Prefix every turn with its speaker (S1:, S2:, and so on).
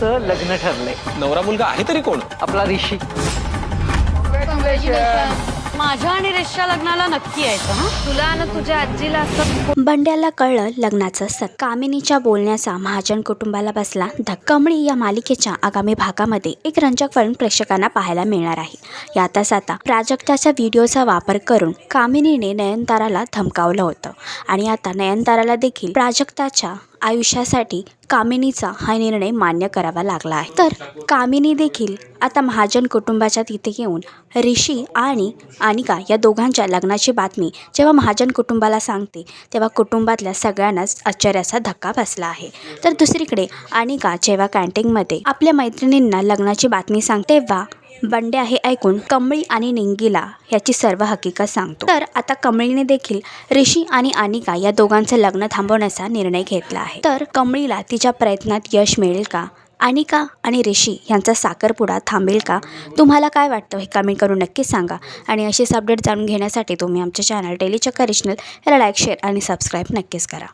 S1: तुमचं लग्न ठरलंय.
S2: नवरा मुलगा आहे तरी कोण?
S1: आपला ऋषी.
S3: माझ्या आणि रेशच्या लग्नाला नक्की यायचं हं?
S4: तुला आणि तुझ्या आजीला असं
S5: बंड्याला कळलं लग्नाचं सत कामिनीच्या बोलण्याचा महाजन कुटुंबाला बसला धक्का कमळी या मालिकेच्या आगामी भागामध्ये एक रंजक वळण प्रेक्षकांना पाहायला मिळणार आहे. यातच आता प्राजक्ताच्या व्हिडिओचा वापर करून कामिनीने नयनताराला धमकावलं होतं. आणि आता नयनताराला देखील प्राजक्ताच्या आयुष्यासाठी कामिनीचा हा निर्णय मान्य करावा लागला आहे. तर कामिनी देखील आता महाजन कुटुंबाच्या तिथे येऊन ऋषी आणि अनिका या दोघांच्या लग्नाची बातमी जेव्हा महाजन कुटुंबाला सांगते तेव्हा कुटुंबातल्या सगळ्यांनाच आश्चर्याचा धक्का बसला आहे. तर दुसरीकडे अनिका जेव्हा कॅन्टीनमध्ये आपल्या मैत्रिणींना लग्नाची बातमी सांगते तेव्हा बंड्या हे ऐकून कमळी आणि निंगीला याची सर्व हकीकत सांगतो. तर आता कमळीने देखील ऋषी आणि अनिका या दोघांचं लग्न थांबवण्याचा निर्णय घेतला आहे. तर कमळीला तिच्या प्रयत्नात यश मिळेल का? अनिका आणि ऋषी यांचा साखरपुडा थांबेल का? तुम्हाला काय वाटतं हे कमेंट करून नक्कीच सांगा. आणि असेच अपडेट जाणून घेण्यासाठी तुम्ही आमच्या चॅनल डेली चक्कर रिजनल याला लाईक शेअर आणि सबस्क्राईब नक्कीच करा.